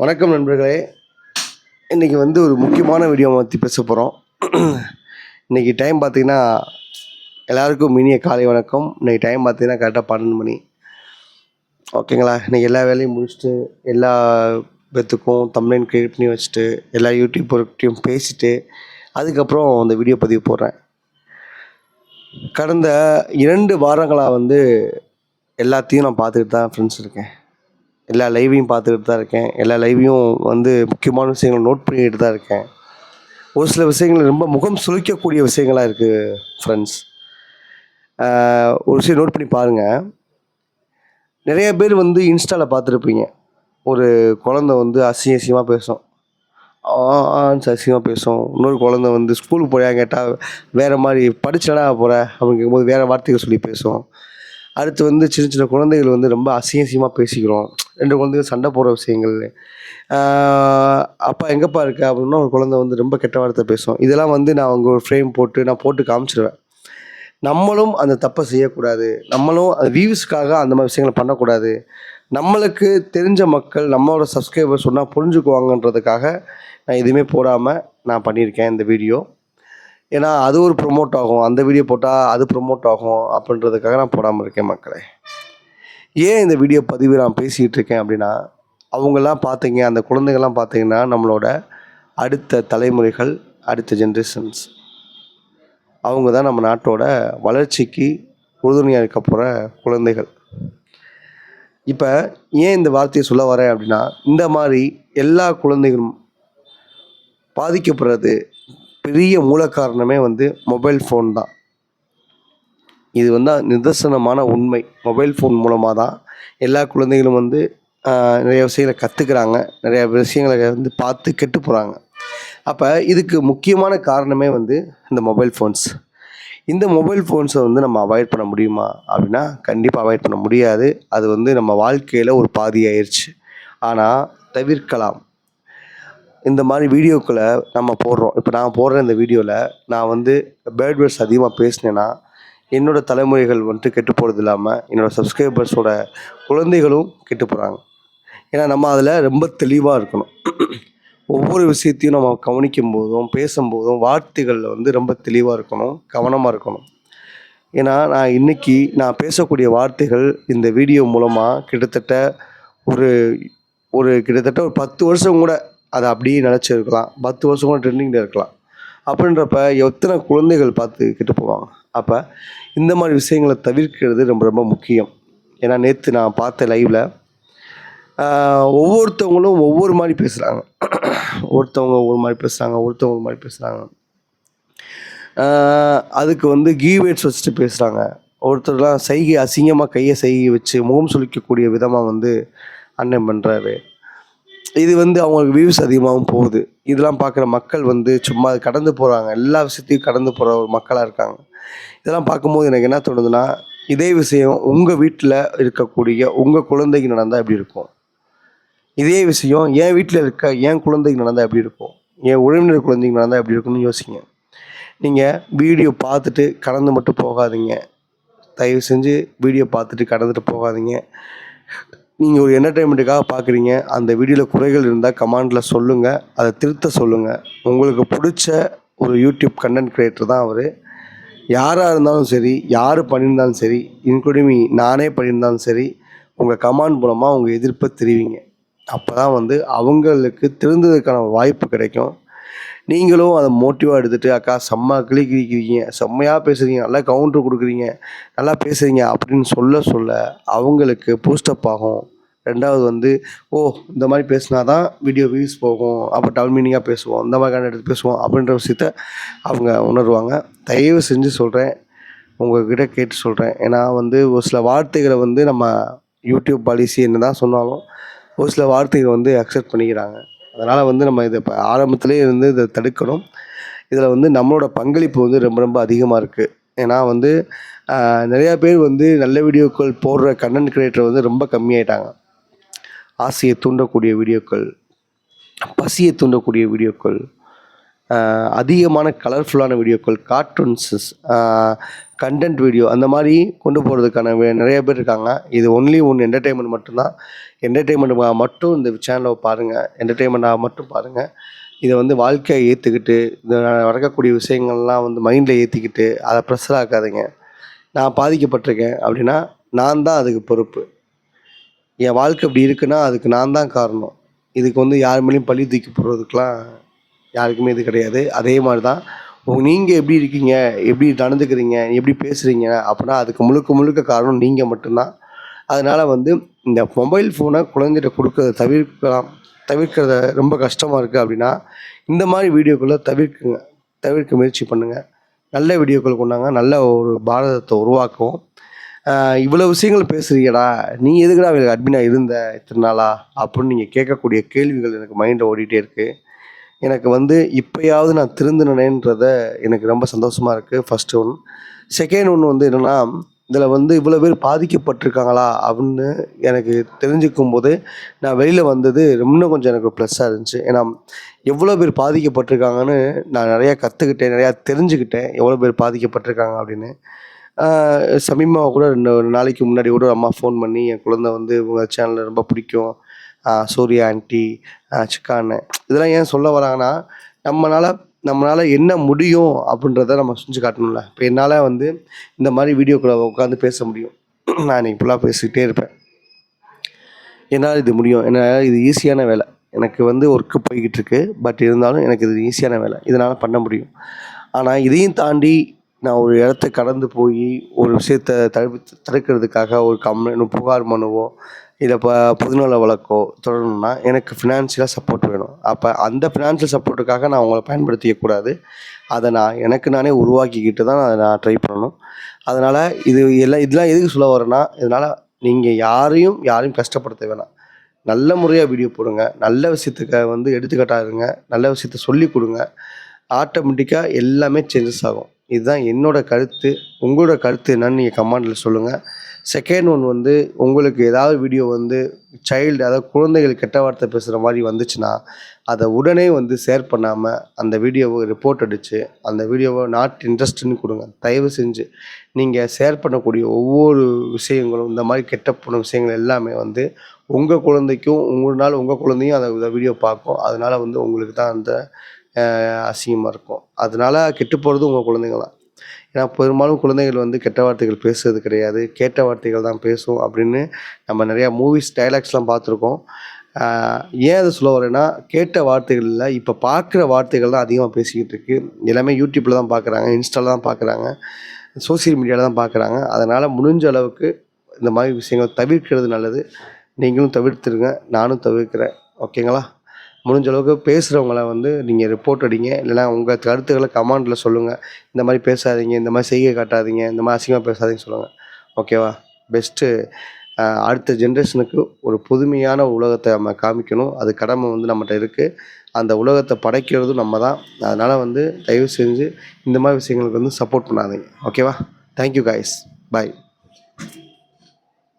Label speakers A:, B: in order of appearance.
A: வணக்கம் நண்பர்களே. இன்றைக்கி வந்து ஒரு முக்கியமான வீடியோ பற்றி பேச போகிறோம் இன்றைக்கி டைம் பார்த்தீங்கன்னா எல்லாருக்கும் இனிய காலை வணக்கம். இன்றைக்கி டைம் பார்த்தீங்கன்னா கரெக்டாக பன்னெண்டு மணி. ஓகேங்களா இன்றைக்கி எல்லா வேலையும் முடிச்சுட்டு எல்லா பேத்துக்கும் தம்ப்ளைன் கிரியேட் பண்ணி வச்சுட்டு எல்லா யூடியூப் பொருட்களையும் பேசிட்டு அதுக்கப்புறம் அந்த வீடியோ பதிவு போடுறேன். கடந்த இரண்டு வாரங்களாக வந்து எல்லாத்தையும் நான் பார்த்துக்கிட்டு தான் ஃப்ரெண்ட்ஸ் இருக்கேன். எல்லா லைவையும் பார்த்துக்கிட்டு தான் இருக்கேன். எல்லா லைவையும் வந்து முக்கியமான விஷயங்களை நோட் பண்ணிக்கிட்டு தான் இருக்கேன். ஒரு சில விஷயங்கள் ரொம்ப முகம் சுழிக்கக்கூடிய விஷயங்களாக இருக்குது ஃப்ரெண்ட்ஸ் ஒரு விஷயம் நோட் பண்ணி பாருங்கள் நிறைய பேர் வந்து இன்ஸ்டாவில் பார்த்துருப்பீங்க. ஒரு குழந்த வந்து அசிங்க அசிங்கமாக பேசும். ஆன்ஸ் அசிங்கமாக பேசும். இன்னொரு குழந்த வந்து ஸ்கூலுக்கு போகிறாங்க கேட்டால் வேறு மாதிரி படிச்சடா போகிற அப்படின்னு கேட்கும்போது வேறு வார்த்தைகள் சொல்லி பேசும். அடுத்து வந்து சின்ன சின்ன குழந்தைகள் வந்து ரொம்ப அசிங்க பேசிக்கிறோம். ரெண்டு குழந்தைகள் சண்டை போடுற விஷயங்கள். அப்பா எங்கப்பா இருக்க? அப்படின்னா ஒரு குழந்தை வந்து ரொம்ப கெட்ட வார்த்தை பேசும். இதெல்லாம் வந்து நான் அவங்க ஒரு ஃப்ரேம் போட்டு நான் போட்டு காமிச்சிடுவேன் நம்மளும் அந்த தப்பை செய்யக்கூடாது. நம்மளும் அந்த வியூஸ்க்காக அந்த மாதிரி விஷயங்களை பண்ணக்கூடாது. நம்மளுக்கு தெரிஞ்ச மக்கள் நம்மளோட சப்ஸ்கிரைபர் சொன்னால் புரிஞ்சுக்குவாங்கன்றதுக்காக நான் எதுவுமே போடாமல் நான் பண்ணியிருக்கேன் இந்த வீடியோ ஏன்னா அது ஒரு ப்ரொமோட் ஆகும். அந்த வீடியோ போட்டால் அது ப்ரொமோட் ஆகும் அப்படின்றதுக்காக நான் போடாமல் இருக்கேன் மக்களே. ஏன் இந்த வீடியோ பதிவு நான் பேசிகிட்டு இருக்கேன் அப்படின்னா அவங்கெல்லாம் பார்த்தீங்க அந்த குழந்தைகள்லாம் பார்த்தீங்கன்னா நம்மளோட அடுத்த தலைமுறைகள் அடுத்த ஜென்ரேஷன்ஸ் அவங்க தான் நம்ம நாட்டோட வளர்ச்சிக்கு உறுதுணையாக இருக்க போகிற குழந்தைகள். இப்போ ஏன் இந்த வார்த்தையை சொல்ல வரேன் அப்படின்னா இந்த மாதிரி எல்லா குழந்தைகளும் பாதிக்கப்படுறது பெரிய மூல காரணமே வந்து மொபைல் ஃபோன் தான். இது வந்து நிதர்சனமான உண்மை. மொபைல் ஃபோன் மூலமாக தான் எல்லா குழந்தைகளும் வந்து நிறைய விஷயங்களை கற்றுக்குறாங்க நிறைய விஷயங்களை வந்து பார்த்து கெட்டு போகிறாங்க அப்போ இதுக்கு முக்கியமான காரணமே வந்து இந்த மொபைல் ஃபோன்ஸ். இந்த மொபைல் ஃபோன்ஸை வந்து நம்ம அவாய்ட் பண்ண முடியுமா? அப்படின்னா கண்டிப்பாக அவாய்ட் பண்ண முடியாது. அது வந்து நம்ம வாழ்க்கையில் ஒரு பாதி ஆயிடுச்சு ஆனால் தவிர்க்கலாம். இந்த மாதிரி வீடியோக்களை நம்ம போடுறோம். இப்போ நான் போடுற இந்த வீடியோவில் நான் வந்து பேர்ட் வேர்ட்ஸ் அதிகமாக பேசினேன்னா என்னோடய தலைமுறைகள் வந்துட்டு கெட்டு போகிறது இல்லாமல் என்னோடய சப்ஸ்கிரைபர்ஸோட குழந்தைகளும் கெட்டு போகிறாங்க ஏன்னா நம்ம அதில் ரொம்ப தெளிவாக இருக்கணும். ஒவ்வொரு விஷயத்தையும் நம்ம கவனிக்கும் போதும் பேசும்போதும் வார்த்தைகளில் வந்து ரொம்ப தெளிவாக இருக்கணும் கவனமாக இருக்கணும். ஏன்னா நான் இன்னைக்கு நான் பேசக்கூடிய வார்த்தைகள் இந்த வீடியோ மூலமாக கிட்டத்தட்ட ஒரு ஒரு கிட்டத்தட்ட ஒரு பத்து வருஷம் கூட அதை அப்படியே நினச்சிருக்கலாம். பத்து வருஷம் கூட ட்ரெண்டிங்கில் இருக்கலாம். அப்படின்றப்ப எத்தனை குழந்தைகள் பார்த்து கெட்டு போவாங்க? அப்போ இந்த மாதிரி விஷயங்களை தவிர்க்கிறது ரொம்ப ரொம்ப முக்கியம். ஏன்னா நேற்று நான் பார்த்த லைவில் ஒவ்வொருத்தவங்களும் ஒவ்வொரு மாதிரி பேசுகிறாங்க ஒருத்தவங்க ஒவ்வொரு மாதிரி பேசுகிறாங்க ஒருத்தவங்க ஒரு மாதிரி பேசுகிறாங்க அதுக்கு வந்து கீவேட்ஸ் வச்சுட்டு பேசுகிறாங்க ஒருத்தர்லாம் சைகை அசிங்கமாக கையை சைகை வச்சு முகம் சுளிக்கக்கூடிய விதமாக வந்து அண்ணன் பண்ணுறாரு இது வந்து அவங்களுக்கு வியூஸ் அதிகமாகவும் போகுது. இதெல்லாம் பார்க்குற மக்கள் வந்து சும்மா கடந்து போகிறாங்க எல்லா விஷயத்தையும் கடந்து போகிற ஒரு மக்களாக இருக்காங்க. இதெல்லாம் பார்க்கும்போது எனக்கு என்ன தோணுதுன்னா இதே விஷயம் உங்கள் வீட்டில் இருக்கக்கூடிய உங்கள் குழந்தைக்கு நடந்தால் எப்படி இருக்கும்? இதே விஷயம் என் வீட்டில் இருக்க என் குழந்தைக்கு நடந்தால் எப்படி இருக்கும்? என் உறவினர் குழந்தைங்க நடந்தால் எப்படி இருக்கும்னு யோசிங்க. நீங்கள் வீடியோ பார்த்துட்டு கடந்து மட்டும் போகாதீங்க. தயவு செஞ்சு வீடியோ பார்த்துட்டு கடந்துட்டு போகாதீங்க. நீங்கள் ஒரு என்டர்டைன்மெண்ட்டுக்காக பார்க்குறீங்க அந்த வீடியோவில் குறைகள் இருந்தால் கமாண்டில் சொல்லுங்கள் அதை திருத்த சொல்லுங்கள் உங்களுக்கு பிடிச்ச ஒரு யூடியூப் கண்டென்ட் கிரியேட்டர் தான் அவர். யாராக இருந்தாலும் சரி யார் பண்ணியிருந்தாலும் சரி இன்க்ளூடிங் நானே பண்ணியிருந்தாலும் சரி உங்கள் கமாண்ட் மூலமாக உங்கள் எதிர்ப்பை தெரிவிங்க. அப்போ தான் வந்து அவங்களுக்கு திருந்ததுக்கான வாய்ப்பு கிடைக்கும். நீங்களும் அதை மோட்டிவாக எடுத்துகிட்டு அக்கா செம்ம கிளிக்கிறீங்க கிழிக்கிறீங்க செம்மையாக பேசுகிறீங்க நல்லா கவுண்டர் கொடுக்குறீங்க நல்லா பேசுகிறீங்க அப்படின்னு சொல்ல சொல்ல அவங்களுக்கு பூஸ்டப் ஆகும். ரெண்டாவது வந்து ஓ இந்த மாதிரி பேசினா தான் வீடியோ வியூஸ் போகும். அப்போ டபுள் மீனிங்காக பேசுவோம். இந்த மாதிரி எடுத்து பேசுவோம். அப்படின்ற விஷயத்த அவங்க உணர்வாங்க. தயவு செஞ்சு சொல்கிறேன் உங்கள்கிட்ட கேட்டு சொல்கிறேன் ஏன்னா வந்து ஒரு சில வார்த்தைகளை வந்து நம்ம யூடியூப் பாலிசி என்ன தான் சொன்னாலும் ஒரு சில வார்த்தைகள் வந்து அக்செப்ட் பண்ணிக்கிறாங்க. அதனால் வந்து நம்ம இதை இப்போ ஆரம்பத்திலே இருந்து இதை தடுக்கணும். இதில் வந்து நம்மளோட பங்களிப்பு வந்து ரொம்ப ரொம்ப அதிகமாக இருக்குது ஏன்னா வந்து நிறையா பேர் வந்து நல்ல வீடியோக்கள் போடுற கண்டென்ட் கிரியேட்டர் வந்து ரொம்ப கம்மியாயிட்டாங்க. ஆசையை தூண்டக்கூடிய வீடியோக்கள் பசியை தூண்டக்கூடிய வீடியோக்கள் அதிகமான கலர்ஃபுல்லான வீடியோக்கள் கார்ட்டூன்ஸஸ் கண்டென்ட் வீடியோ அந்த மாதிரி கொண்டு போகிறதுக்கான வே- நிறைய பேர் இருக்காங்க. இது ஒன்லி ஒன் என்டர்டெயின்மெண்ட் மட்டும்தான். என்டர்டெயின்மெண்ட் மட்டும் இந்த சேனலை பாருங்கள் என்டர்டெயின்மெண்ட்டாக மட்டும் பாருங்கள் இதை வந்து வாழ்க்கையை ஏற்றுக்கிட்டு இந்த நடக்கக்கூடிய விஷயங்கள்லாம் வந்து மைண்டில் ஏற்றிக்கிட்டு அதை ப்ரெஷர் ஆக்காதீங்க. நான் பாதிக்கப்பட்டிருக்கேன் அப்படின்னா நான் தான் அதுக்கு பொறுப்பு. என் வாழ்க்கை இப்படி இருக்குன்னா அதுக்கு நான் தான் காரணம். இதுக்கு வந்து யார் மேலேயும் பழி தூக்கி போடுறதுக்கெலாம் யாருக்குமே இது கிடையாது. அதே மாதிரி தான் நீங்கள் எப்படி இருக்கீங்க? எப்படி நடந்துக்கிறீங்க? எப்படி பேசுகிறீங்க அப்படின்னா அதுக்கு முழுக்க முழுக்க காரணம் நீங்கள் மட்டும்தான். அதனால் வந்து இந்த மொபைல் ஃபோனை குழந்தைகிட்ட கொடுக்கறத தவிர்க்கலாம். தவிர்க்கிறத ரொம்ப கஷ்டமாக இருக்குது அப்படின்னா இந்த மாதிரி வீடியோக்களை தவிர்க்குங்க. தவிர்க்க முயற்சி பண்ணுங்கள் நல்ல வீடியோக்கள் கொண்டாங்க. நல்ல ஒரு பாரதத்தை உருவாக்கும் இவ்வளோ விஷயங்கள் பேசுறீங்கடா. நீ எதுக்குடா அவங்களுக்கு அட்மினாக இருந்த இத்தனை நாளா? அப்படின்னு நீங்கள் கேட்கக்கூடிய கேள்விகள் எனக்கு மைண்டில் ஓடிட்டே இருக்குது எனக்கு வந்து இப்போயாவது நான் திருந்தினேன்றத எனக்கு ரொம்ப சந்தோஷமாக இருக்குது ஃபஸ்ட்டு ஒன் செகண்ட் ஒன்று வந்து என்னென்னா இதில் வந்து இவ்வளோ பேர் பாதிக்கப்பட்டிருக்காங்களா அப்படின்னு எனக்கு தெரிஞ்சுக்கும் போது நான் வெளியில் வந்தது இன்னும் கொஞ்சம் எனக்கு ப்ளஸ்ஸாக இருந்துச்சு. ஏன்னா எவ்வளோ பேர் பாதிக்கப்பட்டிருக்காங்கன்னு நான் நிறையா கற்றுக்கிட்டேன் நிறையா தெரிஞ்சுக்கிட்டேன் எவ்வளோ பேர் பாதிக்கப்பட்டிருக்காங்க அப்படின்னு. சமீபமாக கூட ரெண்டு ஒரு நாளைக்கு முன்னாடி கூட ஒரு அம்மா ஃபோன் பண்ணி என் குழந்தை வந்து உங்கள் சேனலில் ரொம்ப பிடிக்கும். சூர்யா ஆண்டி சிக்கான்னு. இதெல்லாம் ஏன் சொல்ல வராங்கன்னா நம்மளால் நம்மளால் என்ன முடியும் அப்படின்றத நம்ம செஞ்சு காட்டணும்ல. இப்போ என்னால் வந்து இந்த மாதிரி வீடியோக்குள்ளே உட்காந்து பேச முடியும். நான் இன்னைக்கு ஃபுல்லாக பேசிக்கிட்டே இருப்பேன். என்னால் இது முடியும். என்னால் இது ஈஸியான வேலை. எனக்கு வந்து ஒர்க்கு போய்கிட்டு இருக்கு. பட் இருந்தாலும் எனக்கு இது ஈஸியான வேலை. இதனால் பண்ண முடியும். ஆனால் இதையும் தாண்டி நான் ஒரு இடத்த கடந்து போய் ஒரு விஷயத்த தடுப்பு தடுக்கிறதுக்காக ஒரு கம்ப்ளைண்ட் புகார் மனுவோ இல்லை இப்போ பொதுநல வழக்கோ தொடரணும்னா எனக்கு ஃபினான்ஷியலாக சப்போர்ட் வேணும். அப்போ அந்த ஃபினான்ஷியல் சப்போர்ட்டுக்காக நான் அவங்கள பயன்படுத்திக்கக்கூடாது அதை நான் எனக்கு நானே உருவாக்கிக்கிட்டு தான் அதை நான் ட்ரை பண்ணணும். அதனால் இது எல்லாம் இதெல்லாம் எதுக்கு சொல்ல வரேன்னா இதனால் நீங்கள் யாரையும் யாரையும் கஷ்டப்படுத்த வேணாம். நல்ல முறையாக வீடியோ போடுங்க. நல்ல விஷயத்துக்கு வந்து எடுத்துக்காட்டாக இருங்க. நல்ல விஷயத்த சொல்லி கொடுங்க. ஆட்டோமேட்டிக்காக எல்லாமே சேஞ்சஸ் ஆகும். இதுதான் என்னோட கருத்து. உங்களோட கருத்து என்னன்னு நீங்கள் கமெண்டில் சொல்லுங்கள் செகண்ட் ஒன் வந்து உங்களுக்கு ஏதாவது வீடியோ வந்து சைல்டு அதாவது குழந்தைகள் கெட்ட வார்த்தை பேசுகிற மாதிரி வந்துச்சுன்னா அதை உடனே வந்து ஷேர் பண்ணாமல் அந்த வீடியோவை ரிப்போர்ட் அடித்து அந்த வீடியோவை நாட் இன்ட்ரெஸ்ட்னு கொடுங்க. தயவு செஞ்சு நீங்கள் ஷேர் பண்ணக்கூடிய ஒவ்வொரு விஷயங்களும் இந்த மாதிரி கெட்ட போன விஷயங்கள் எல்லாமே வந்து உங்கள் குழந்தைக்கும் உங்களால் உங்கள் குழந்தையும் அதை வீடியோ பார்க்கும். அதனால் வந்து உங்களுக்கு தான் அந்த அசிங்கமாக இருக்கும். அதனால கெட்டு போகிறது உங்கள் குழந்தைங்க தான் ஏன்னா பெரும்பாலும் குழந்தைகள் வந்து கெட்ட வார்த்தைகள் பேசுறது கிடையாது. கேட்ட வார்த்தைகள் தான் பேசும் அப்படின்னு நம்ம நிறையா மூவிஸ் டைலாக்ஸ்லாம் பார்த்துருக்கோம். ஏன் அதை சொல்ல வரேன்னா கேட்ட வார்த்தைகள் இல்லை இப்போ பார்க்குற வார்த்தைகள் தான் அதிகமாக பேசிக்கிட்டு இருக்கு. எல்லாமே யூடியூப்பில் தான் பார்க்குறாங்க இன்ஸ்டாவில் தான் பார்க்குறாங்க சோசியல் மீடியாவில் தான் பார்க்குறாங்க. அதனால் முடிஞ்ச அளவுக்கு இந்த மாதிரி விஷயங்கள் தவிர்க்கிறது நல்லது. நீங்களும் தவிர்த்துருங்க நானும் தவிர்க்கிறேன். ஓகேங்களா? முடிஞ்ச அளவுக்கு பேசுகிறவங்கள வந்து நீங்கள் ரிப்போர்ட் அடிங்க. இல்லைன்னா உங்கள் கருத்துக்களை கமாண்டில் சொல்லுங்கள் இந்த மாதிரி பேசாதீங்க. இந்த மாதிரி செய்கை காட்டாதீங்க. இந்த மாதிரி அசிங்கமாக பேசாதீங்கன்னு சொல்லுங்கள் ஓகேவா பெஸ்ட்டு அடுத்த ஜென்ரேஷனுக்கு ஒரு புதுமையான உலகத்தை நம்ம காமிக்கணும். அது கடமை வந்து நம்மகிட்ட இருக்குது அந்த உலகத்தை படைக்கிறதும் நம்ம தான். அதனால் வந்து தயவு செஞ்சு இந்த மாதிரி விஷயங்களுக்கு வந்து சப்போர்ட் பண்ணாதீங்க. ஓகேவா தேங்க்யூ காய்ஸ் பாய்